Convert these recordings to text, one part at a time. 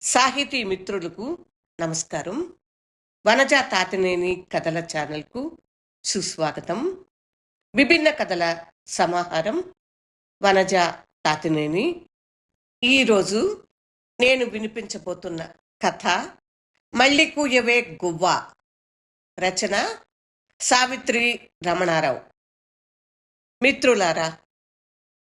సాహితీ మిత్రులకు నమస్కారం. వనజ తాతినేని కథల ఛానల్కు సుస్వాగతం. విభిన్న కథల సమాహారం వనజ తాతినేని. ఈరోజు నేను వినిపించబోతున్న కథ మళ్ళీ కూయవే గువ్వ రచన సావిత్రి రమణారావు. మిత్రులారా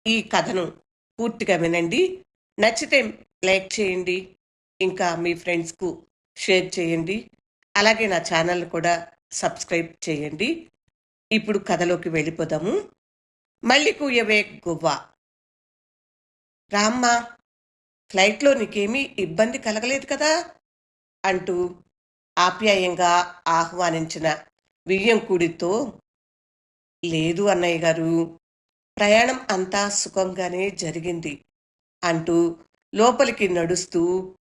ఈ కథను పూర్తిగా వినండి. నచ్చితే లైక్ చేయండి ఇంకా మీ ఫ్రెండ్స్కు షేర్ చేయండి. అలాగే నా ఛానల్ కూడా సబ్స్క్రైబ్ చేయండి. ఇప్పుడు కథలోకి వెళ్ళిపోదాము. మళ్ళీ కూయవే గువ్వ. రామ్మ ఫ్లైట్లో నీకేమీ ఇబ్బంది కలగలేదు కదా? అంటూ ఆప్యాయంగా ఆహ్వానించిన వియ్యంకుడితో లేదు అన్నయ్య గారు ప్రయాణం అంతా సుఖంగానే జరిగింది అంటూ లోపలికి నడుస్తూ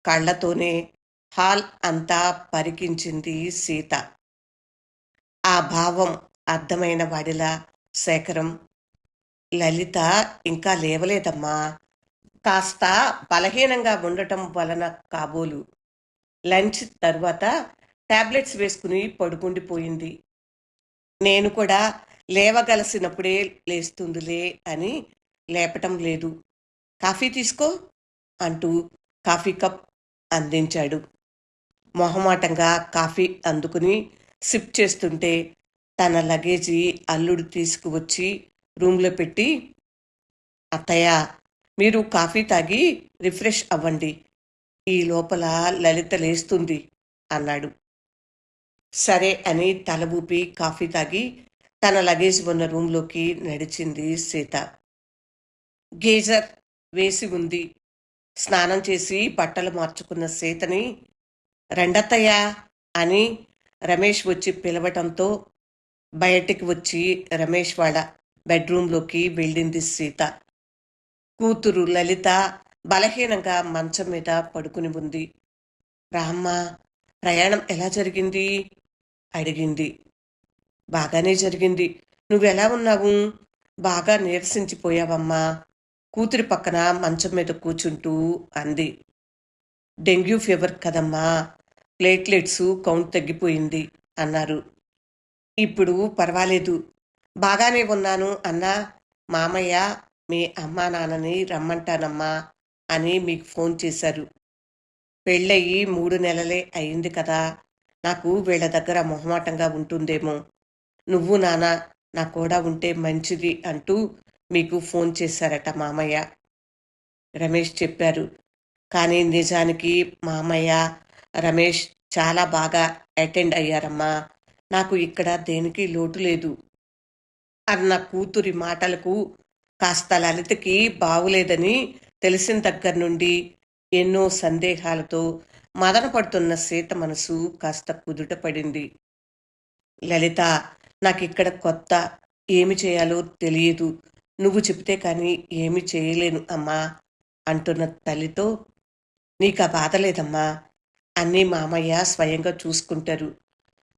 కళ్ళతోనే హాల్ అంతా పరికించింది సీత. ఆ భావం అర్థమైన వాడిలా శేఖరం లలిత ఇంకా లేవలేదమ్మా. కాస్త బలహీనంగా ఉండటం వలన కాబోలు. లంచ్ తర్వాత టాబ్లెట్స్ వేసుకుని పడుకుండిపోయింది. నేను కూడా లేవగలసినప్పుడే లేస్తుందిలే అని లేపటం లేదు. కాఫీ తీసుకో అంటూ కాఫీ కప్ అందించాడు. మొహమాటంగా కాఫీ అందుకుని సిప్ చేస్తుంటే తన లగేజీ అల్లుడు తీసుకువచ్చి రూమ్లో పెట్టి అత్తయ్య మీరు కాఫీ తాగి రిఫ్రెష్ అవ్వండి. ఈ లోపల లలిత లేస్తుంది అన్నాడు. సరే అని తల ఊపి కాఫీ తాగి తన లగేజ్ ఉన్న రూమ్లోకి నడిచింది సీత. గేజర్ వేసి ఉంది. స్నానం చేసి బట్టలు మార్చుకున్న సీతని రెండత్తయ్యా అని రమేష్ వచ్చి పిలవటంతో బయటికి వచ్చి రమేష్ వాళ్ళ బెడ్రూంలోకి వెళ్ళింది సీత. కూతురు లలిత బలహీనంగా మంచం మీద పడుకుని ఉంది. రామ్మ ప్రయాణం ఎలా జరిగింది? అడిగింది. బాగానే జరిగింది. నువ్వెలా ఉన్నావు? బాగా నీరసించిపోయావమ్మా. కూతురి పక్కన మంచం మీద కూర్చుంటూ అంది. డెంగ్యూ ఫీవర్ కదమ్మా ప్లేట్లెట్స్ కౌంట్ తగ్గిపోయింది అన్నారు. ఇప్పుడు పర్వాలేదు బాగానే ఉన్నాను అన్నా మామయ్య మీ అమ్మా నాన్నని రమ్మంటానమ్మా అని మీకు ఫోన్ చేశారు. పెళ్ళయి మూడు నెలలే అయింది కదా నాకు వీళ్ళ దగ్గర మొహమాటంగా ఉంటుందేమో. నువ్వు నాన్న నా కూడా ఉంటే మంచిది అంటూ మీకు ఫోన్ చేశారట మామయ్య. రమేష్ చెప్పారు. కానీ నిజానికి మామయ్య రమేష్ చాలా బాగా అటెండ్ అయ్యారమ్మా. నాకు ఇక్కడ దేనికి లోటు లేదు. అన్న కూతురి మాటలకు కాస్త లలితకి బాగులేదని తెలిసిన దగ్గర నుండి ఎన్నో సందేహాలతో మదన పడుతున్న సీత మనసు కాస్త కుదుట పడింది. లలిత నాకిక్కడ కొత్త ఏమి చేయాలో తెలియదు. నువ్వు చెబితే కానీ ఏమి చేయలేను అమ్మా అంటున్న తల్లితో నీకు ఆ బాధ లేదమ్మా అన్నీ మామయ్య స్వయంగా చూసుకుంటారు.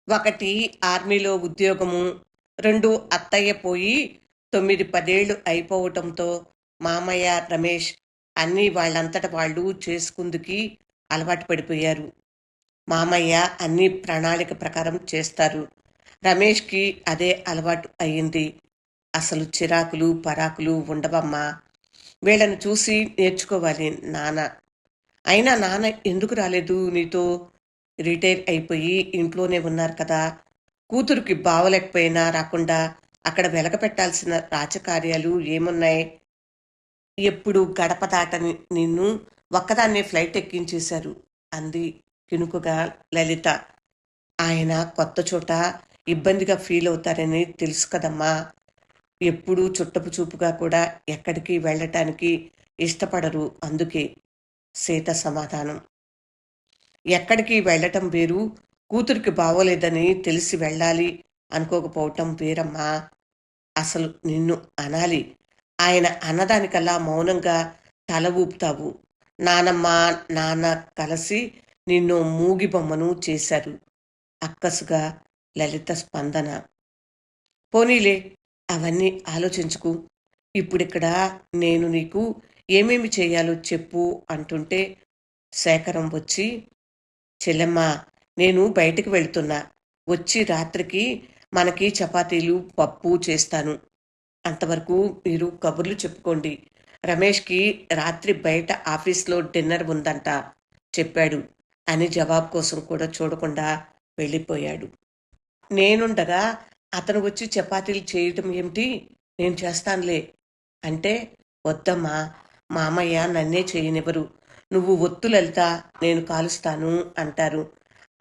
ఒకటి ఆర్మీలో ఉద్యోగము రెండు అత్తయ్య పోయి తొమ్మిది పదేళ్ళు అయిపోవటంతో మామయ్య రమేష్ అన్నీ వాళ్ళంతట వాళ్ళు చేసుకుందుకి అలవాటు పడిపోయారు. మామయ్య అన్ని ప్రణాళిక ప్రకారం చేస్తారు. రమేష్కి అదే అలవాటు అయ్యింది. అసలు చిరాకులు పరాకులు ఉండవమ్మా. వీళ్ళని చూసి నేర్చుకోవాలి నాన్న. అయినా నాన్న ఎందుకు రాలేదు? నీతో రిటైర్ అయిపోయి ఇంట్లోనే ఉన్నారు కదా. కూతురికి బావలేకపోయినా రాకుండా అక్కడ వెలక పెట్టాల్సిన రాజకార్యాలు ఏమున్నాయి? ఎప్పుడు గడప దాటని నిన్ను ఒక్కదాన్నే ఫ్లైట్ ఎక్కించేశారు అంది కినుకుగా లలిత. ఆయన కొత్త చోట ఇబ్బందిగా ఫీల్ అవుతారని తెలుసు కదమ్మా. ఎప్పుడూ చుట్టపు చూపుగా కూడా ఎక్కడికి వెళ్ళటానికి ఇష్టపడరు. అందుకే సీత సమాధానం. ఎక్కడికి వెళ్ళటం వేరు కూతురికి బాగోలేదని తెలిసి వెళ్ళాలి అనుకోకపోవటం వేరమ్మా. అసలు నిన్ను అనాలి. ఆయన అన్నదానికల్లా మౌనంగా తల ఊపుతావు. నానమ్మ నాన్న కలిసి నిన్ను మూగి బొమ్మను చేశారు. అక్కసుగా లలిత స్పందన. పోనీలే అవన్నీ ఆలోచించుకు. ఇప్పుడిక్కడ నేను నీకు ఏమేమి చేయాలో చెప్పు అంటుంటే శేఖరం వచ్చి చెల్లెమ్మ నేను బయటికి వెళ్తున్నా. వచ్చి రాత్రికి మనకి చపాతీలు పప్పు చేస్తాను. అంతవరకు మీరు కబుర్లు చెప్పుకోండి. రమేష్కి రాత్రి బయట ఆఫీస్లో డిన్నర్ ఉందంట చెప్పాడు. అని జవాబు కోసం కూడా చూడకుండా వెళ్ళిపోయాడు. నేనుండగా అతను వచ్చి చపాతీలు చేయటం ఏమిటి? నేను చేస్తానులే. అంటే వద్దమ్మా మామయ్య నన్నే చేయనివ్వరు. నువ్వు ఒత్తు లలిత నేను కాలుస్తాను అంటారు.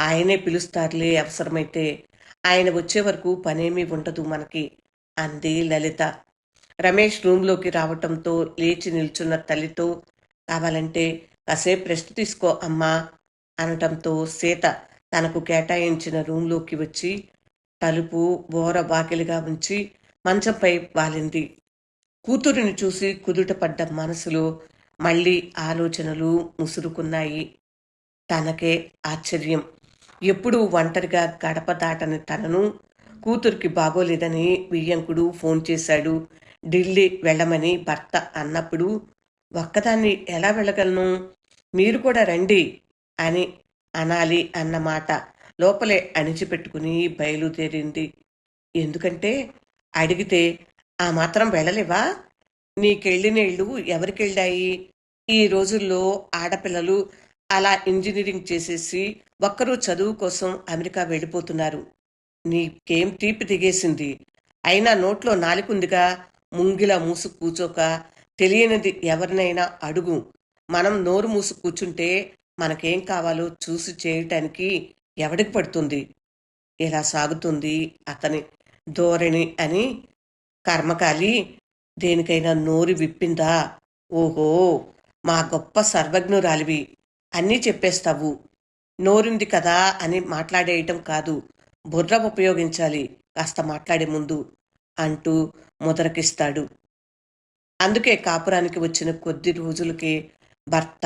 ఆయనే పిలుస్తారులే అవసరమైతే. ఆయన వచ్చే వరకు పనేమీ ఉండదు మనకి అంది లలిత. రమేష్ రూంలోకి రావటంతో లేచి నిల్చున్న తల్లితో కావాలంటే కాసేపు రెస్ట్ తీసుకో అమ్మా అనటంతో సీత తనకు కేటాయించిన రూంలోకి వచ్చి తలుపు బోర బాకిలిగా ఉంచి మంచంపై వాలింది. కూతురిని చూసి కుదుటపడ్డ మనసులో మళ్ళీ ఆలోచనలు ముసురుకున్నాయి. తనకే ఆశ్చర్యం. ఎప్పుడూ ఒంటరిగా గడప దాటని తనను కూతురికి బాగోలేదని వియ్యంకుడు ఫోన్ చేశాడు. ఢిల్లీ వెళ్ళమని భర్త అన్నప్పుడు ఒక్కదాన్ని ఎలా వెళ్ళగలను? మీరు కూడా రండి అని అనాలి అన్నమాట. లోపలే అణిచిపెట్టుకుని బయలుదేరింది. ఎందుకంటే అడిగితే ఆ మాత్రం వెళ్ళలేవా? నీకెళ్ళినేళ్ళు ఎవరికెళ్ళాయి? ఈ రోజుల్లో ఆడపిల్లలు అలా ఇంజనీరింగ్ చేసేసి ఒక్కరూ చదువు కోసం అమెరికా వెళ్ళిపోతున్నారు. నీకేం తీపి దిగేసింది అయినా నోట్లో నాలుకుందిగా ముంగిలా మూసు కూచోక తెలియనిది ఎవరినైనా అడుగు. మనం నోరు మూసు కూర్చుంటే మనకేం కావాలో చూసి చేయటానికి ఎవడికి పడుతుంది? ఇలా సాగుతుంది అతని ధోరణి అని కర్మకాలి దేనికైనా నోరు విప్పిందా? ఓహో మా గొప్ప సర్వజ్ఞురాలివి అన్నీ చెప్పేస్తావు. నోరుంది కదా అని మాట్లాడేయటం కాదు బుర్ర ఉపయోగించాలి కాస్త మాట్లాడే ముందు అంటూ ముదరకిస్తాడు. అందుకే కాపురానికి వచ్చిన కొద్ది రోజులకే భర్త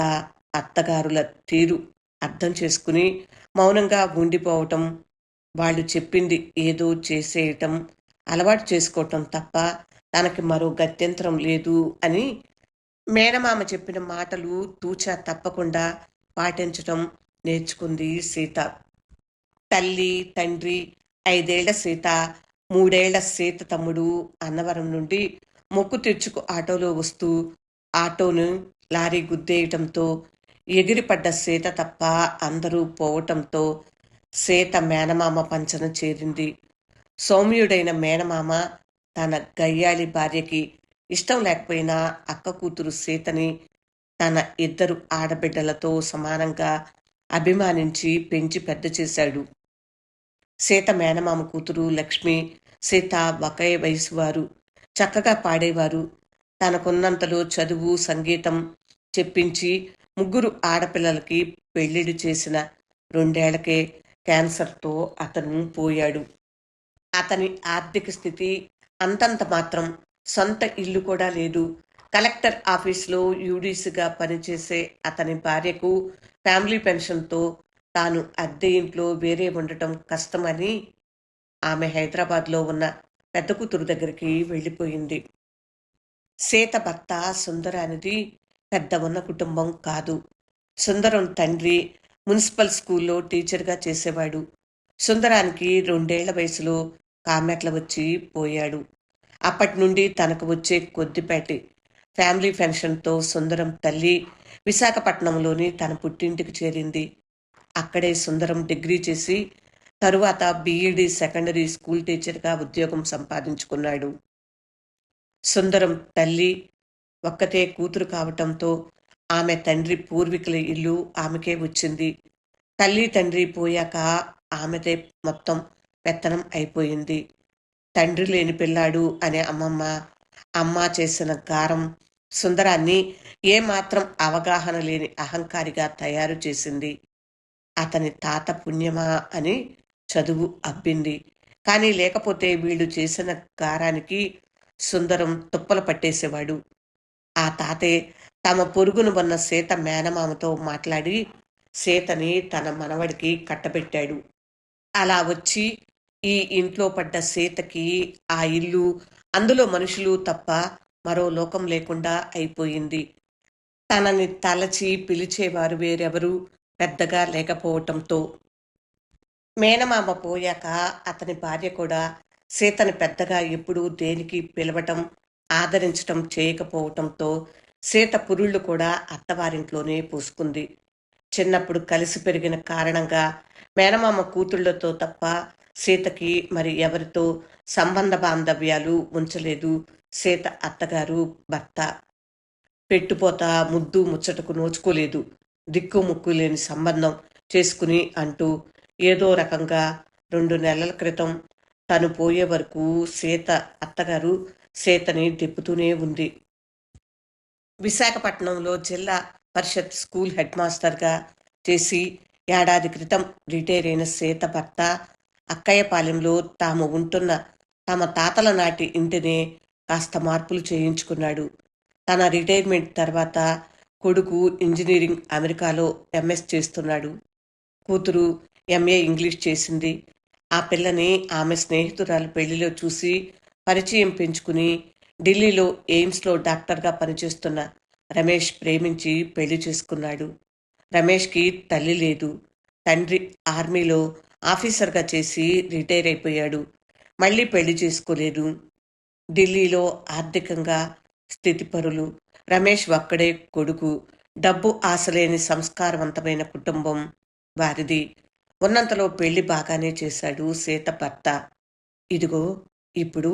అత్తగారుల తీరు అర్థం చేసుకుని మౌనంగా ఉండిపోవటం వాళ్ళు చెప్పింది ఏదో చేసేయటం అలవాటు చేసుకోవటం తప్ప తనకి మరో గత్యంతరం లేదు అని మేనమామ చెప్పిన మాటలు తూచా తప్పకుండా పాటించటం నేర్చుకుంది సీత. తల్లి తండ్రి ఐదేళ్ళ సీత మూడేళ్ళ సీత తమ్ముడు అన్నవరం నుండి మొక్కు తెచ్చుకు ఆటోలో వస్తూ ఆటోను లారీ గుద్దేయటంతో ఎగిరిపడ్డ సీత తప్ప అందరూ పోవటంతో సీత మేనమామ పంచన చేరింది. సౌమ్యుడైన మేనమామ తన గయ్యాలి భార్యకి ఇష్టం లేకపోయినా అక్క కూతురు సీతని తన ఇద్దరు ఆడబిడ్డలతో సమానంగా అభిమానించి పెంచి పెద్ద చేశాడు. సీత మేనమామ కూతురు లక్ష్మి సీత ఒకే వయసు వారు చక్కగా పాడేవారు. తనకున్నంతలో చదువు సంగీతం చెప్పించి ముగ్గురు ఆడపిల్లలకి పెళ్ళిడు చేసిన రెండేళ్ళకే క్యాన్సర్తో అతను పోయాడు. అతని ఆర్థిక స్థితి అంతంత మాత్రం సొంత ఇల్లు కూడా లేదు. కలెక్టర్ ఆఫీస్లో యూడీసీగా పనిచేసే అతని భార్యకు ఫ్యామిలీ పెన్షన్తో తాను అద్దె ఇంట్లో వేరే ఉండటం కష్టమని ఆమె హైదరాబాద్లో ఉన్న పెద్ద కూతురు దగ్గరికి వెళ్ళిపోయింది. సీత భర్త సుందరానిది పెద్ద ఉన్న కుటుంబం కాదు. సుందరం తండ్రి మున్సిపల్ స్కూల్లో టీచర్గా చేసేవాడు. సుందరానికి రెండేళ్ళ వయసులో కామెట్ల వచ్చి పోయాడు. అప్పటి నుండి తనకు వచ్చే కొద్దిపేటి. ఫ్యామిలీ పెన్షన్తో సుందరం తల్లి విశాఖపట్నంలోని తన పుట్టింటికి చేరింది. అక్కడే సుందరం డిగ్రీ చేసి తరువాత బీఈడి సెకండరీ స్కూల్ టీచర్గా ఉద్యోగం సంపాదించుకున్నాడు. సుందరం తల్లి ఒక్కతే కూతురు కావటంతో ఆమె తండ్రి పూర్వీకుల ఇల్లు ఆమెకే వచ్చింది. తల్లి తండ్రి పోయాక ఆమెదే మొత్తం పెత్తనం అయిపోయింది. తండ్రి లేని పిల్లాడు అనే అమ్మమ్మ అమ్మ చేసిన గారం సుందరాన్ని ఏమాత్రం అవగాహన లేని అహంకారిగా తయారు చేసింది. అతని తాత పుణ్యమా అని చదువు అబ్బింది. కానీ లేకపోతే వీళ్ళు చేసిన గారానికి సుందరం తుప్పలు పట్టేసేవాడు. ఆ తాతే తమ పొరుగును ఉన్న సీత మేనమామతో మాట్లాడి సీతని తన మనవడికి కట్టబెట్టాడు. అలా వచ్చి ఈ ఇంట్లో పడ్డ సీతకి ఆ ఇల్లు అందులో మనుషులు తప్ప మరో లోకం లేకుండా అయిపోయింది. తనని తలచి పిలిచేవారు వేరెవరు పెద్దగా లేకపోవటంతో. మేనమామ పోయాక అతని భార్య కూడా సీతని పెద్దగా ఎప్పుడూ దేనికి పిలవటం ఆదరించటం చేయకపోవటంతో సీత పురుళ్ళు కూడా అత్తవారింట్లోనే పూసుకుంది. చిన్నప్పుడు కలిసి పెరిగిన కారణంగా మేనమామ కూతుళ్ళతో తప్ప సీతకి మరి ఎవరితో సంబంధ బాంధవ్యాలు ఉంచలేదు సీత అత్తగారు భర్త. పెట్టుపోత ముద్దు ముచ్చటకు నోచుకోలేదు. దిక్కు ముక్కు లేని సంబంధం చేసుకుని అంటూ ఏదో రకంగా రెండు నెలల క్రితం తను పోయే వరకు సీత అత్తగారు సీతని తిప్పుతూనే ఉంది. విశాఖపట్నంలో జిల్లా పరిషత్ స్కూల్ హెడ్ మాస్టర్గా చేసి ఏడాది క్రితం రిటైర్ అయిన సీత భర్త అక్కయ్యపాలెంలో తాము ఉంటున్న తమ తాతల నాటి ఇంటినే కాస్త మార్పులు చేయించుకున్నాడు. తన రిటైర్మెంట్ తర్వాత కొడుకు ఇంజనీరింగ్ అమెరికాలో ఎంఎస్ చేస్తున్నాడు. కూతురు ఎంఏ ఇంగ్లీష్ చేసింది. ఆ పిల్లని ఆమె స్నేహితురాలు పెళ్ళిలో చూసి పరిచయం పెంచుకుని ఢిల్లీలో ఎయిమ్స్లో డాక్టర్గా పనిచేస్తున్న రమేష్ ప్రేమించి పెళ్ళి చేసుకున్నాడు. రమేష్కి తల్లి లేదు. తండ్రి ఆర్మీలో ఆఫీసర్గా చేసి రిటైర్ అయిపోయాడు. మళ్ళీ పెళ్ళి చేసుకోలేదు. ఢిల్లీలో ఆర్థికంగా స్థితిపరులు. రమేష్ ఒక్కడే కొడుకు. డబ్బు ఆశలేని సంస్కారవంతమైన కుటుంబం వారిది. ఉన్నంతలో పెళ్ళి బాగానే చేశాడు సీత భర్త. ఇదిగో ఇప్పుడు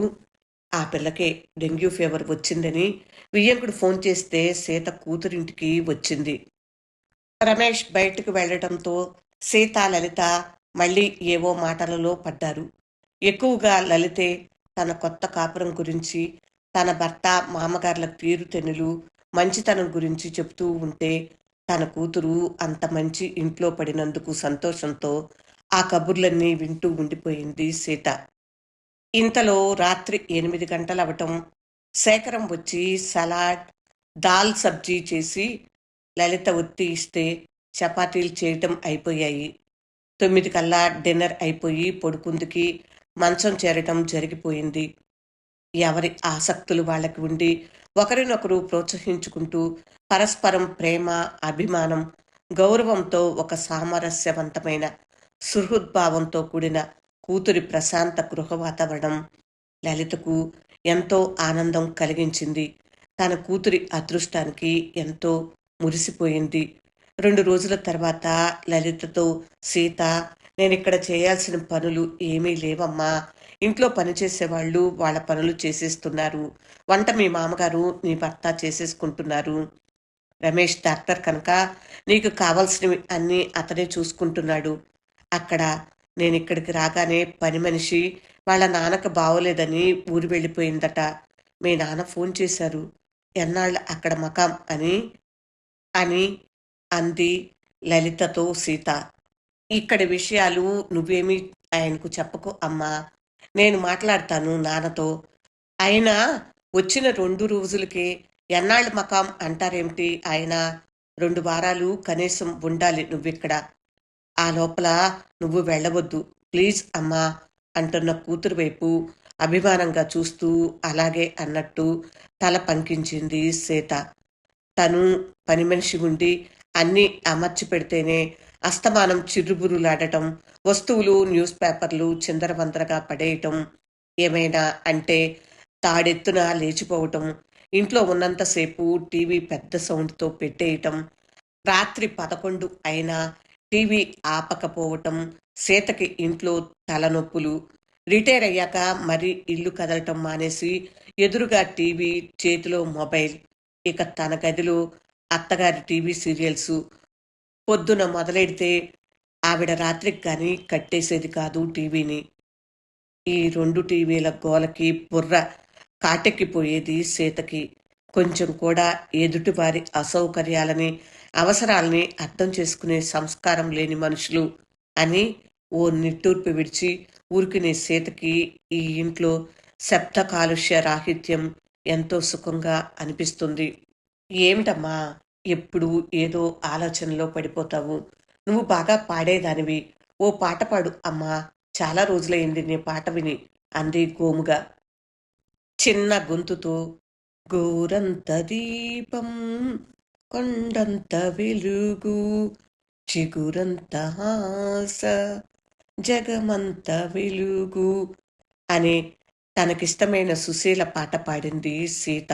ఆ పిల్లకే డెంగ్యూ ఫీవర్ వచ్చిందని వియ్యంకుడు ఫోన్ చేస్తే సీత కూతురింటికి వచ్చింది. రమేష్ బయటకు వెళ్ళడంతో సీత లలిత మళ్ళీ ఏవో మాటలలో పడ్డారు. ఎక్కువగా లలితే తన కొత్త కాపురం గురించి తన భర్త మామగార్ల తీరుతెన్నులు మంచితనం గురించి చెప్తూ ఉంటే తన కూతురు అంత మంచి ఇంట్లో పడినందుకు సంతోషంతో ఆ కబుర్లన్నీ వింటూ ఉండిపోయింది సీత. ఇంతలో రాత్రి ఎనిమిది గంటలవటం శేఖరం వచ్చి సలాడ్ దాల్ సబ్జీ చేసి లలిత ఒత్తి ఇస్తే చపాతీలు చేయటం అయిపోయాయి. తొమ్మిది కల్లా డిన్నర్ అయిపోయి పొడుకుందుకి మంచం చేరటం జరిగిపోయింది. ఎవరి ఆసక్తులు వాళ్ళకి ఉండి ఒకరినొకరు ప్రోత్సహించుకుంటూ పరస్పరం ప్రేమ అభిమానం గౌరవంతో ఒక సామరస్యవంతమైన సుహృద్భావంతో కూడిన కూతురి ప్రశాంత గృహ వాతావరణం లలితకు ఎంతో ఆనందం కలిగించింది. తన కూతురి అదృష్టానికి ఎంతో మురిసిపోయింది. రెండు రోజుల తర్వాత లలితతో సీత నేను ఇక్కడ చేయాల్సిన పనులు ఏమీ లేవమ్మా. ఇంట్లో పనిచేసేవాళ్ళు వాళ్ళ పనులు చేసేస్తున్నారు. వంట మీ మామగారు నీ భర్త చేసేసుకుంటున్నారు. రమేష్ డాక్టర్ కనుక నీకు కావాల్సినవి అన్నీ అతనే చూసుకుంటున్నాడు. అక్కడ నేను ఇక్కడికి రాగానే పని మనిషి వాళ్ళ నాన్నకు బాగోలేదని ఊరు వెళ్ళిపోయిందట. మీ నాన్న ఫోన్ చేశారు. ఎన్నాళ్ళు అక్కడ మకాం అని అని అంది లలితతో సీత. ఇక్కడి విషయాలు నువ్వేమీ ఆయనకు చెప్పకు అమ్మా. నేను మాట్లాడతాను నాన్నతో. అయినా వచ్చిన రెండు రోజులకే ఎన్నాళ్ళు మకాం అంటారేమిటి ఆయన? రెండు వారాలు కనీసం ఉండాలి నువ్విక్కడ. ఆ లోపల నువ్వు వెళ్ళవద్దు. ప్లీజ్ అమ్మా అంటున్న కూతురు వైపు అభిమానంగా చూస్తూ అలాగే అన్నట్టు తల పంకించింది సీత. తను పని మనిషి ఉండి అన్నీ అమర్చి పెడితేనే అస్తమానం చిరుబురులాడటం వస్తువులు న్యూస్ పేపర్లు చిందరవందరగా పడేయటం ఏమైనా అంటే తాడెత్తున లేచిపోవటం ఇంట్లో ఉన్నంతసేపు టీవీ పెద్ద సౌండ్తో పెట్టేయటం రాత్రి పదకొండు అయినా టీవీ ఆపకపోవటం సీతకి ఇంట్లో తలనొప్పులు రిటైర్ అయ్యాక మరి ఇల్లు కదలటం మానేసి ఎదురుగా టీవీ చేతిలో మొబైల్. ఇక తన గదిలో అత్తగారి టీవీ సీరియల్స్. పొద్దున మొదలెడితే ఆవిడ రాత్రికి కానీ కట్టేసేది కాదు టీవీని. ఈ రెండు టీవీల గోలకి బుర్ర కాటెక్కిపోయేది సీతకి. కొంచెం కూడా ఎదుటివారి అసౌకర్యాలని అవసరాలని అర్థం చేసుకునే సంస్కారం లేని మనుషులు అని ఓ నిట్టూర్పు విడిచి ఊరికినే సీతకి ఈ ఇంట్లో శబ్ద కాలుష్య రాహిత్యం ఎంతో సుఖంగా అనిపిస్తుంది. ఏమిటమ్మా ఎప్పుడు ఏదో ఆలోచనలో పడిపోతావు. నువ్వు బాగా పాడేదానివి. ఓ పాట పాడు అమ్మా చాలా రోజులైంది నీ పాట విని అంది గోముగా. చిన్న గొంతుతో గోరంత దీపం కొండంత వెలుగు చిగురంత హాస జగమంత వెలుగు అని తనకిష్టమైన సుశీల పాట పాడింది సీత.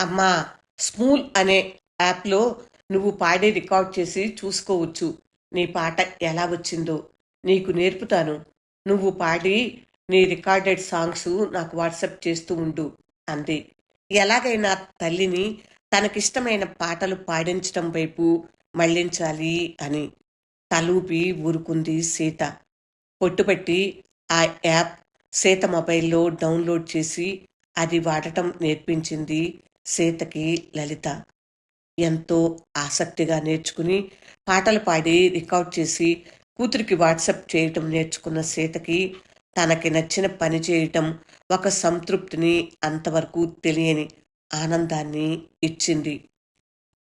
అమ్మా స్మూల్ అనే యాప్లో నువ్వు పాడి రికార్డ్ చేసి చూసుకోవచ్చు. నీ పాట ఎలా వచ్చిందో నీకు నేర్పుతాను. నువ్వు పాడి నీ రికార్డెడ్ సాంగ్స్ నాకు వాట్సప్ చేస్తూ ఉండు అంది. ఎలాగైనా తల్లిని తనకిష్టమైన పాటలు పాడించటం వైపు మళ్ళించాలి అని తలూపి ఊరుకుంది సీత. పొట్టుపెట్టి ఆ యాప్ సీత మొబైల్లో డౌన్లోడ్ చేసి అది వాడటం నేర్పించింది సీతకి లలిత. ఎంతో ఆసక్తిగా నేర్చుకుని పాటలు పాడి రికార్డ్ చేసి కూతురికి వాట్సప్ చేయటం నేర్చుకున్న సీతకి తనకి నచ్చిన పని చేయటం ఒక సంతృప్తిని అంతవరకు తెలియని ఆనందాన్ని ఇచ్చింది.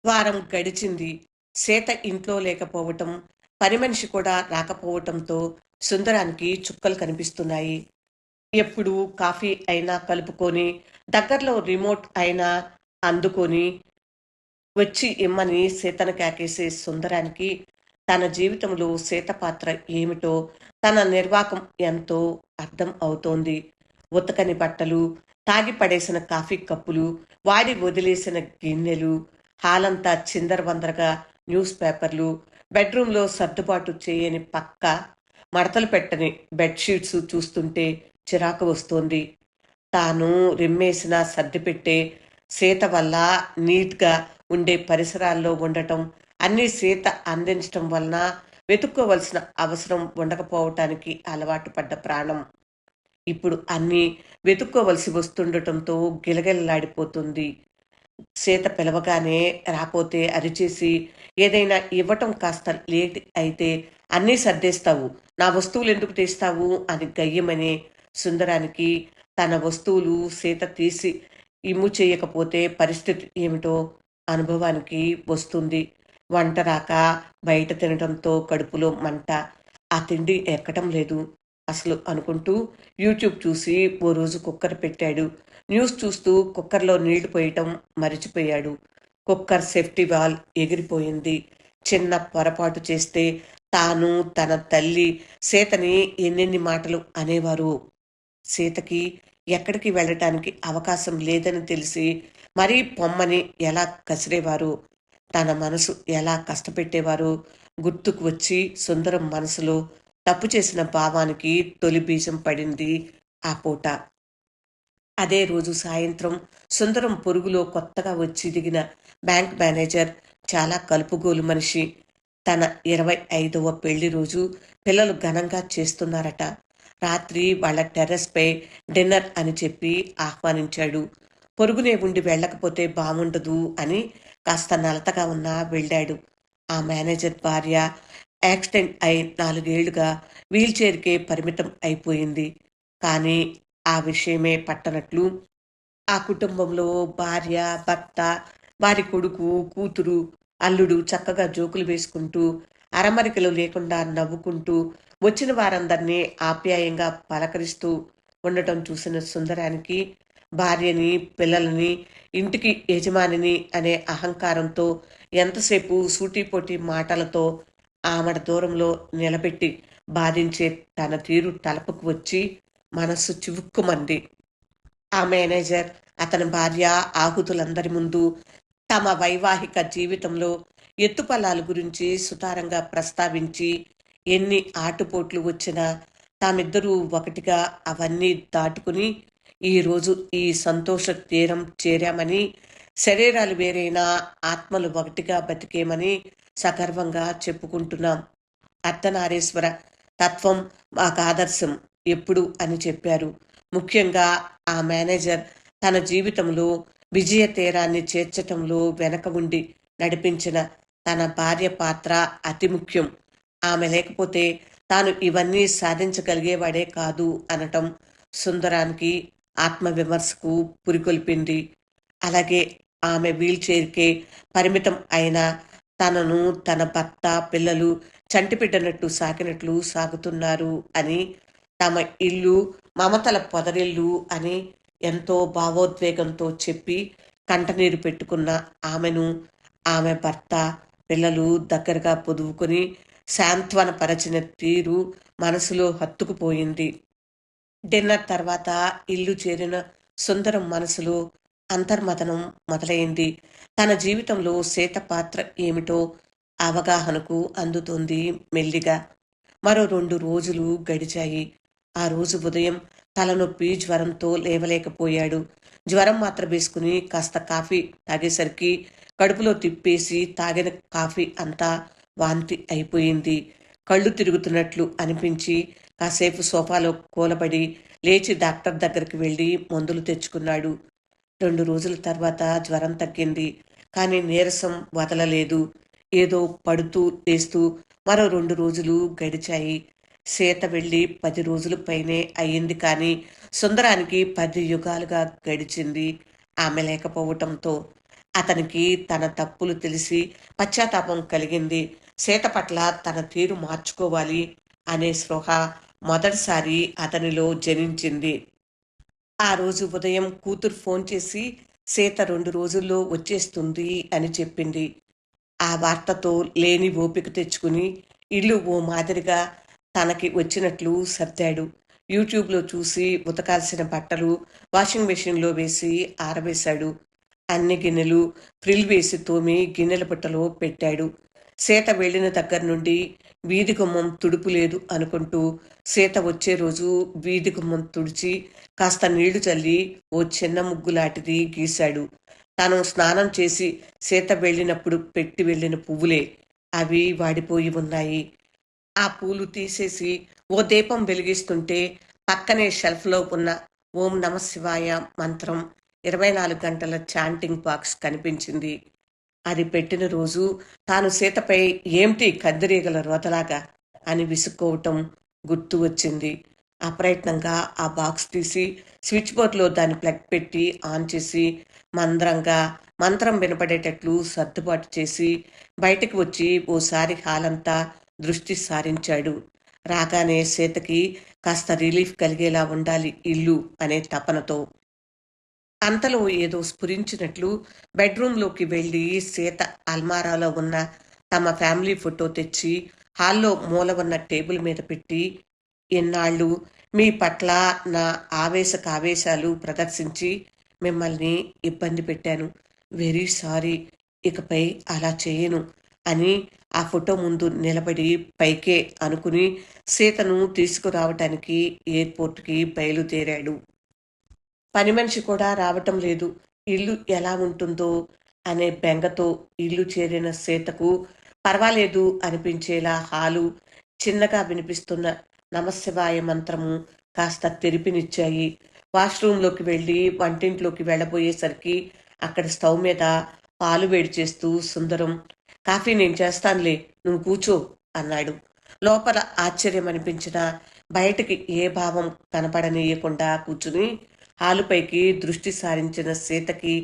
వారం గడిచింది. సీత ఇంట్లో లేకపోవటం పని మనిషి కూడా రాకపోవటంతో సుందరానికి చుక్కలు కనిపిస్తున్నాయి. ఎప్పుడు కాఫీ అయినా కలుపుకొని దగ్గరలో రిమోట్ అయినా అందుకొని వచ్చి ఇమ్మని సీతను కాకేసే సుందరానికి తన జీవితంలో సీత పాత్ర ఏమిటో తన నిర్వాకం ఎంతో అర్థం అవుతోంది. ఉతకని బట్టలు తాగి పడేసిన కాఫీ కప్పులు వాడి వదిలేసిన గిన్నెలు హాలంతా చిందరవందరగా న్యూస్ పేపర్లు బెడ్రూమ్లో సర్దుబాటు చేయని పక్క మడతలు పెట్టని బెడ్షీట్స్ చూస్తుంటే చిరాకు వస్తోంది. తాను రిమ్మేసిన సర్దిపెట్టే సీత వల్ల నీట్గా ఉండే పరిసరాల్లో ఉండటం అన్ని సీత అందించటం వలన వెతుక్కోవలసిన అవసరం ఉండకపోవటానికి అలవాటు పడ్డ ప్రాణం. ఇప్పుడు అన్నీ వెతుక్కోవలసి వస్తుండటంతో గిలగిలలాడిపోతుంది. సీత పిలవగానే రాపోతే అరిచేసి ఏదైనా ఇవ్వటం కాస్త లేట్ అయితే అన్నీ సర్దేస్తావు. నా వస్తువులు ఎందుకు తీస్తావు? అని గయ్యమనే సుందరానికి తన వస్తువులు సీత తీసి ఇమ్ము చేయకపోతే పరిస్థితి ఏమిటో అనుభవానికి వస్తుంది. వంట రాక బయట తినడంతో కడుపులో మంట ఆ తిండి ఎక్కటం లేదు. అసలు అనుకుంటూ యూట్యూబ్ చూసి ఓ రోజు కుక్కర్ పెట్టాడు. న్యూస్ చూస్తూ కుక్కర్లో నీళ్ళు పోయటం మరిచిపోయాడు. కుక్కర్ సేఫ్టీ వాల్ ఎగిరిపోయింది. చిన్న పొరపాటు చేస్తే తాను తన తల్లి సీతని ఎన్నెన్ని మాటలు అనేవారు. సీతకి ఎక్కడికి వెళ్ళటానికి అవకాశం లేదని తెలిసి మరీ పొమ్మని ఎలా కసిరేవారు? తన మనసు ఎలా కష్టపెట్టేవారు? గుర్తుకు వచ్చి సుందరం మనసులో తప్పు చేసిన భావానికి తొలి బీజం పడింది ఆ పూట. అదే రోజు సాయంత్రం సుందరం పొరుగులో కొత్తగా వచ్చి దిగిన బ్యాంక్ మేనేజర్ చాలా కలుపుగోలు మనిషి. తన ఇరవై ఐదవ పెళ్ళి రోజు పిల్లలు ఘనంగా చేస్తున్నారట. రాత్రి వాళ్ళ టెర్రస్పై డిన్నర్ అని చెప్పి ఆహ్వానించాడు. పొరుగునే ఉండి వెళ్ళకపోతే బాగుండదు అని కాస్త నలతగా ఉన్నా వెళ్ళాడు. ఆ మేనేజర్ భార్య యాక్సిడెంట్ అయి నాలుగేళ్ళుగా వీల్చైర్కే పరిమితం అయిపోయింది. కానీ ఆ విషయమే పట్టనట్లు ఆ కుటుంబంలో భార్య భర్త వారి కొడుకు కూతురు అల్లుడు చక్కగా జోకులు వేసుకుంటూ అరమరికలు లేకుండా నవ్వుకుంటూ వచ్చిన వారందరినీ ఆప్యాయంగా పలకరిస్తూ ఉండటం చూసిన సుందరానికి భార్యని పిల్లలని ఇంటికి యజమానిని అనే అహంకారంతో ఎంతసేపు సూటిపోటీ మాటలతో ఆమెడ దూరంలో నిలబెట్టి బాధించే తన తీరు తలపుకు వచ్చి మనస్సు చివుక్కుమంది. ఆ మేనేజర్ అతని భార్య ఆహుతులందరి ముందు తమ వైవాహిక జీవితంలో ఎత్తుపల్లాల గురించి సుతారంగా ప్రస్తావించి ఎన్ని ఆటుపోట్లు వచ్చినా తామిద్దరూ ఒకటిగా అవన్నీ దాటుకుని ఈరోజు ఈ సంతోష తీరం చేరామని శరీరాలు వేరైనా ఆత్మలు ఒకటిగా బతికేమని సగర్వంగా చెప్పుకుంటున్నాం. అర్ధనారీశ్వర తత్వం మాకు ఆదర్శం ఎప్పుడు అని చెప్పారు. ముఖ్యంగా ఆ మేనేజర్ తన జీవితంలో విజయ తీరాన్ని చేర్చటంలో వెనక ఉండి నడిపించిన తన భార్య పాత్ర అతి ముఖ్యం. ఆమె లేకపోతే తాను ఇవన్నీ సాధించగలిగేవాడే కాదు అనటం సుందరానికి ఆత్మవిమర్శకు పురికొల్పింది. అలాగే ఆమె వీల్చైర్కే పరిమితం అయిన తనను తన భర్త పిల్లలు చంటిపెట్టనట్టు సాకినట్లు సాగుతున్నారు అని తమ ఇల్లు మమతల పొదరిల్లు అని ఎంతో భావోద్వేగంతో చెప్పి కంటనీరు పెట్టుకున్న ఆమెను ఆమె భర్త పిల్లలు దగ్గరగా పొదువుకొని శాంత్వనపరచిన తీరు మనసులో హత్తుకుపోయింది. డిన్నర్ తర్వాత ఇల్లు చేరిన సుందరం మనసులో అంతర్మథనం మొదలైంది. తన జీవితంలో సీత పాత్ర ఏమిటో అవగాహనకు అందుతోంది మెల్లిగా. మరో రెండు రోజులు గడిచాయి. ఆ రోజు ఉదయం తలనొప్పి జ్వరంతో లేవలేకపోయాడు. జ్వరం మాత్రం వేసుకుని కాస్త కాఫీ తాగేసరికి కడుపులో తిప్పేసి తాగిన కాఫీ అంతా వాంతి అయిపోయింది. కళ్ళు తిరుగుతున్నట్లు అనిపించి కాసేపు సోఫాలో కూలబడి లేచి డాక్టర్ దగ్గరికి వెళ్ళి మందులు తెచ్చుకున్నాడు. రెండు రోజుల తర్వాత జ్వరం తగ్గింది. కానీ నీరసం వదలలేదు. ఏదో పడుతూ లేస్తూ మరో రెండు రోజులు గడిచాయి. సీత వెళ్ళి పది రోజులు పైనే అయ్యింది కానీ సుందరానికి పది యుగాలుగా గడిచింది ఆమె లేకపోవటంతో. అతనికి తన తప్పులు తెలిసి పశ్చాత్తాపం కలిగింది. సీత పట్ల తన తీరు మార్చుకోవాలి అనే స్పృహ మొదటిసారి అతనిలో జనించింది. ఆ రోజు ఉదయం కూతురు ఫోన్ చేసి సీత రెండు రోజుల్లో వచ్చేస్తుంది అని చెప్పింది. ఆ వార్తతో లేని ఓపిక తెచ్చుకుని ఇల్లు ఓ మాదిరిగా తనకి వచ్చినట్లు సర్దాడు. యూట్యూబ్లో చూసి ఉతకాల్సిన బట్టలు వాషింగ్ మెషిన్లో వేసి ఆరవేశాడు. అన్ని గిన్నెలు ఫ్రిల్ వేసి తోమి గిన్నెల బుట్టలో పెట్టాడు. సీత వెళ్ళిన దగ్గర నుండి వీధి గుమ్మం తుడుపు లేదు అనుకుంటూ సీత వచ్చే రోజు వీధి గుమ్మం తుడిచి కాస్త నీళ్ళు చల్లి ఓ చిన్న ముగ్గులాటిది గీశాడు. తాను స్నానం చేసి సీత వెళ్ళినప్పుడు పెట్టి వెళ్ళిన పువ్వులే అవి వాడిపోయి ఉన్నాయి. ఆ పూలు తీసేసి ఓ దీపం వెలిగిస్తుంటే పక్కనే షెల్ఫ్లో ఉన్న ఓం నమ శివాయ మంత్రం ఇరవై నాలుగు గంటల చాంటింగ్ బాక్స్ కనిపించింది. అది పెట్టిన రోజు తాను సీతపై ఏమిటి కద్దిరీగల రోతలాగా అని విసుక్కోవటం గుర్తు వచ్చింది. అప్రయత్నంగా ఆ బాక్స్ తీసి స్విచ్ బోర్డ్లో దాన్ని ప్లగ్ పెట్టి ఆన్ చేసి మంద్రంగా మంత్రం వినపడేటట్లు సర్దుబాటు చేసి బయటకు వచ్చి ఓసారి హాలంతా దృష్టి సారించాడు. రాగానే సీతకి కాస్త రిలీఫ్ కలిగేలా ఉండాలి ఇల్లు అనే తపనతో. అంతలో ఏదో స్ఫురించినట్లు బెడ్రూమ్లోకి వెళ్ళి సీత అల్మారాలో ఉన్న తమ ఫ్యామిలీ ఫోటో తెచ్చి హాల్లో మూల ఉన్న టేబుల్ మీద పెట్టి ఎన్నాళ్ళు మీ పట్ల నా ఆవేశ కావేశాలు ప్రదర్శించి మిమ్మల్ని ఇబ్బంది పెట్టాను. Very sorry. ఇకపై అలా చేయను అని ఆ ఫోటో ముందు నిలబడి పైకే అనుకుని సీతను తీసుకురావటానికి ఎయిర్పోర్ట్కి బయలుదేరాడు. పని మనిషి కూడా రావటం లేదు. ఇల్లు ఎలా ఉంటుందో అనే బెంగతో ఇల్లు చేరిన సీతకు పర్వాలేదు అనిపించేలా హాలు చిన్నగా వినిపిస్తున్న నమశివాయ మంత్రము కాస్త తెరిపినిచ్చాయి. వాష్రూంలోకి వెళ్ళి వంటింట్లోకి వెళ్ళబోయేసరికి అక్కడ స్టవ్ మీద పాలు వేడి చేస్తూ సుందరం కాఫీ నేను చేస్తానులే నువ్వు కూర్చో అన్నాడు. లోపల ఆశ్చర్యం అనిపించిన బయటికి ఏ భావం కనపడనీయకుండా కూర్చుని హాలుపైకి దృష్టి సారించిన సీతకి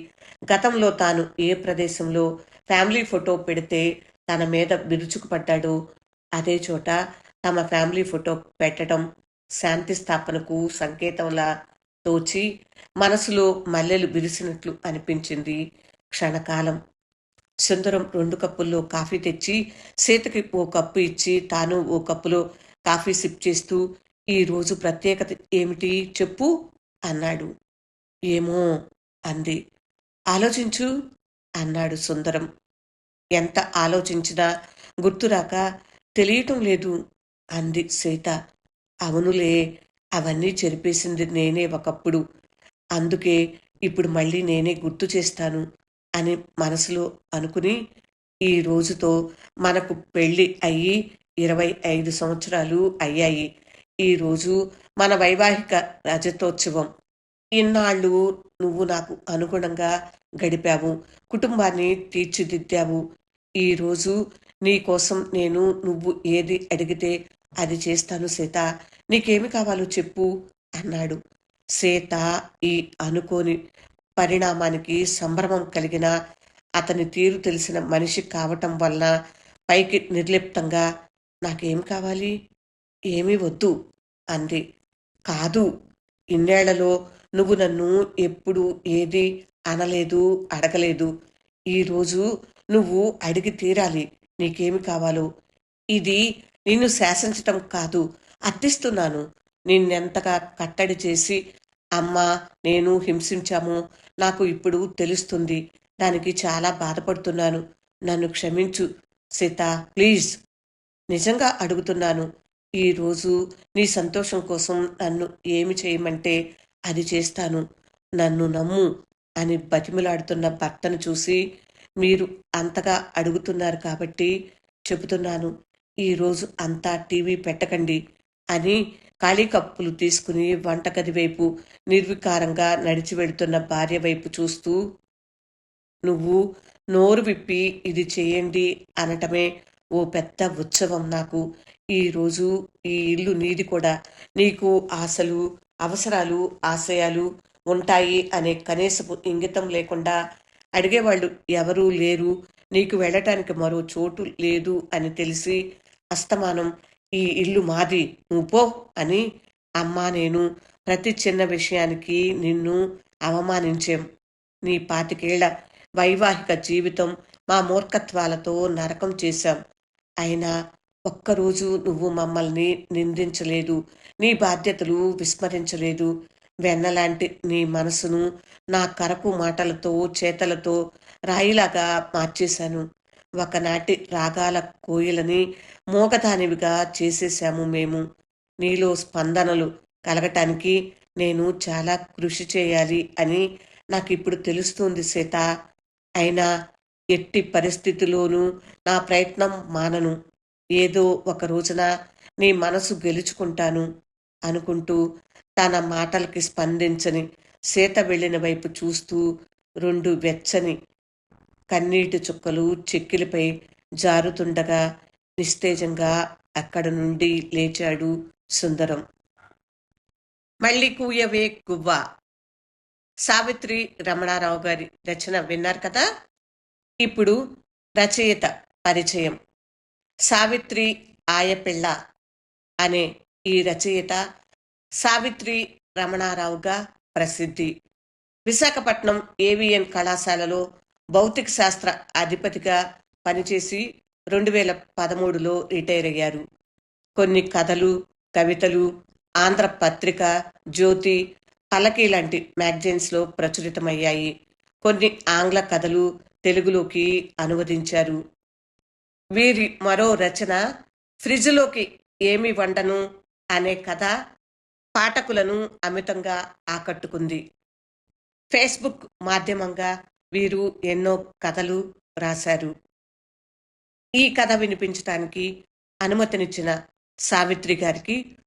గతంలో తాను ఏ ప్రదేశంలో ఫ్యామిలీ ఫోటో పెడితే తన మీద విరుచుకుపడ్డాడో అదే చోట తమ ఫ్యామిలీ ఫోటో పెట్టడం శాంతి స్థాపనకు సంకేతంలా తోచి మనసులో మల్లెలు విరిసినట్లు అనిపించింది క్షణకాలం. సుందరం రెండు కప్పుల్లో కాఫీ తెచ్చి సీతకి ఓ కప్పు ఇచ్చి తాను ఓ కప్పులో కాఫీ సిప్ చేస్తూ ఈ రోజు ప్రత్యేకత ఏమిటి? చెప్పు. అన్నాడు. ఏమో అంది. ఆలోచించు అన్నాడు సుందరం. ఎంత ఆలోచించినా గుర్తురాక తెలియటం లేదు అంది సీత. అవునులే అవన్నీ చెరిపేసింది నేనే ఒకప్పుడు. అందుకే ఇప్పుడు మళ్ళీ నేనే గుర్తు చేస్తాను అని మనసులో అనుకుని ఈ రోజుతో మనకు పెళ్ళి అయ్యి ఇరవై ఐదు సంవత్సరాలు అయ్యాయి. ఈరోజు మన వైవాహిక రజతోత్సవం. ఇన్నాళ్ళు నువ్వు నాకు అనుగుణంగా గడిపావు కుటుంబాన్ని తీర్చిదిద్దావు. ఈరోజు నీ కోసం నేను నువ్వు ఏది అడిగితే అది చేస్తాను సీత. నీకేమి కావాలో చెప్పు అన్నాడు. సీత ఈ అనుకోని పరిణామానికి సంభ్రమం కలిగిన అతని తీరు తెలిసిన మనిషి కావటం వలన పైకి నిర్లిప్తంగా నాకేం కావాలి? ఏమీ వద్దు అంది. కాదు. ఇన్నేళ్ళలో నువ్వు నన్ను ఎప్పుడు ఏది అనలేదు అడగలేదు. ఈరోజు నువ్వు అడిగి తీరాలి నీకేమి కావాలో. ఇది నిన్ను శాసించటం కాదు అర్థిస్తున్నాను. నిన్నెంతగా కట్టడి చేసి అమ్మ నేను హింసించాము నాకు ఇప్పుడు తెలుస్తుంది. దానికి చాలా బాధపడుతున్నాను. నన్ను క్షమించు సీత ప్లీజ్. నిజంగా అడుగుతున్నాను. ఈరోజు నీ సంతోషం కోసం నన్ను ఏమి చేయమంటే అది చేస్తాను. నన్ను నమ్ము అని బతిమలాడుతున్న భర్తను చూసి మీరు అంతగా అడుగుతున్నారు కాబట్టి చెబుతున్నాను. ఈరోజు అంతా టీవీ పెట్టకండి అని ఖాళీ కప్పులు తీసుకుని వంటగది వైపు నిర్వికారంగా నడిచి వెళుతున్న భార్య వైపు చూస్తూ నువ్వు నోరు విప్పి ఇది చేయండి అనటమే ఓ పెద్ద ఉత్సవం నాకు. ఈరోజు ఈ ఇల్లు నీది కూడా. నీకు ఆశలు అవసరాలు ఆశయాలు ఉంటాయి అనే కనీసపు ఇంగితం లేకుండా అడిగేవాళ్ళు ఎవరూ లేరు. నీకు వెళ్ళటానికి మరో చోటు లేదు అని తెలిసి అస్తమానం ఈ ఇల్లు మాది నువ్వు అని అమ్మా నేను ప్రతి చిన్న విషయానికి నిన్ను అవమానించాం. నీ పాతికేళ్ళ వైవాహిక జీవితం మా మూర్ఖత్వాలతో నరకం చేశాం. అయినా ఒక్కరోజు నువ్వు మమ్మల్ని నిందించలేదు నీ బాధ్యతలు విస్మరించలేదు. వెన్నలాంటి నీ మనసును నా కరపు మాటలతో చేతలతో రాయిలాగా మార్చేశాను. ఒకనాటి రాగాల కోయిలని మోగదానివిగా చేసేశాము మేము. నీలో స్పందనలు కలగటానికి నేను చాలా కృషి చేయాలి అని నాకు ఇప్పుడు తెలుస్తుంది సీత. అయినా ఎట్టి పరిస్థితిలోనూ నా ప్రయత్నం మానను. ఏదో ఒక రోజున నీ మనసు గెలుచుకుంటాను అనుకుంటూ తన మాటలకి స్పందించని సీత వెళ్ళిన వైపు చూస్తూ రెండు వెచ్చని కన్నీటి చుక్కలు చెక్కిలిపై జారుతుండగా నిస్తేజంగా అక్కడ నుండి లేచాడు సుందరం. మళ్ళీ కూయవే గువ్వ. సావిత్రి రమణారావు గారి రచన విన్నారు కదా? ఇప్పుడు రచయిత పరిచయం. సావిత్రి ఆయపిళ్ళ అనే ఈ రచయిత సావిత్రి రమణారావుగా ప్రసిద్ధి. విశాఖపట్నం ఏవిఎన్ కళాశాలలో భౌతిక శాస్త్ర అధిపతిగా పనిచేసి రెండు వేల పదమూడులో రిటైర్ అయ్యారు. కొన్ని కథలు కవితలు ఆంధ్ర పత్రిక జ్యోతి పలకి లాంటి మ్యాగజైన్స్లో ప్రచురితమయ్యాయి. కొన్ని ఆంగ్ల కథలు తెలుగులోకి అనువదించారు. వీరి మరో రచన ఫ్రిడ్జ్లోకి ఏమి వండను అనే కథ పాఠకులను అమితంగా ఆకట్టుకుంది. ఫేస్బుక్ మాధ్యమంగా వీరు ఎన్నో కథలు రాశారు. ఈ కథ వినిపించడానికి అనుమతినిచ్చిన సావిత్రి గారికి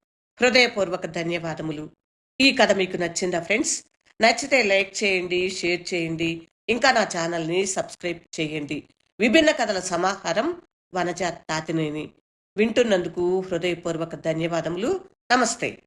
హృదయపూర్వక ధన్యవాదములు. ఈ కథ మీకు నచ్చిందా ఫ్రెండ్స్? నచ్చితే లైక్ చేయండి షేర్ చేయండి ఇంకా నా ఛానల్ని సబ్స్క్రైబ్ చేయండి. విభిన్న కథల సమాహారం వనజ తాతినేని వింటున్నందుకు హృదయపూర్వక ధన్యవాదములు. నమస్తే.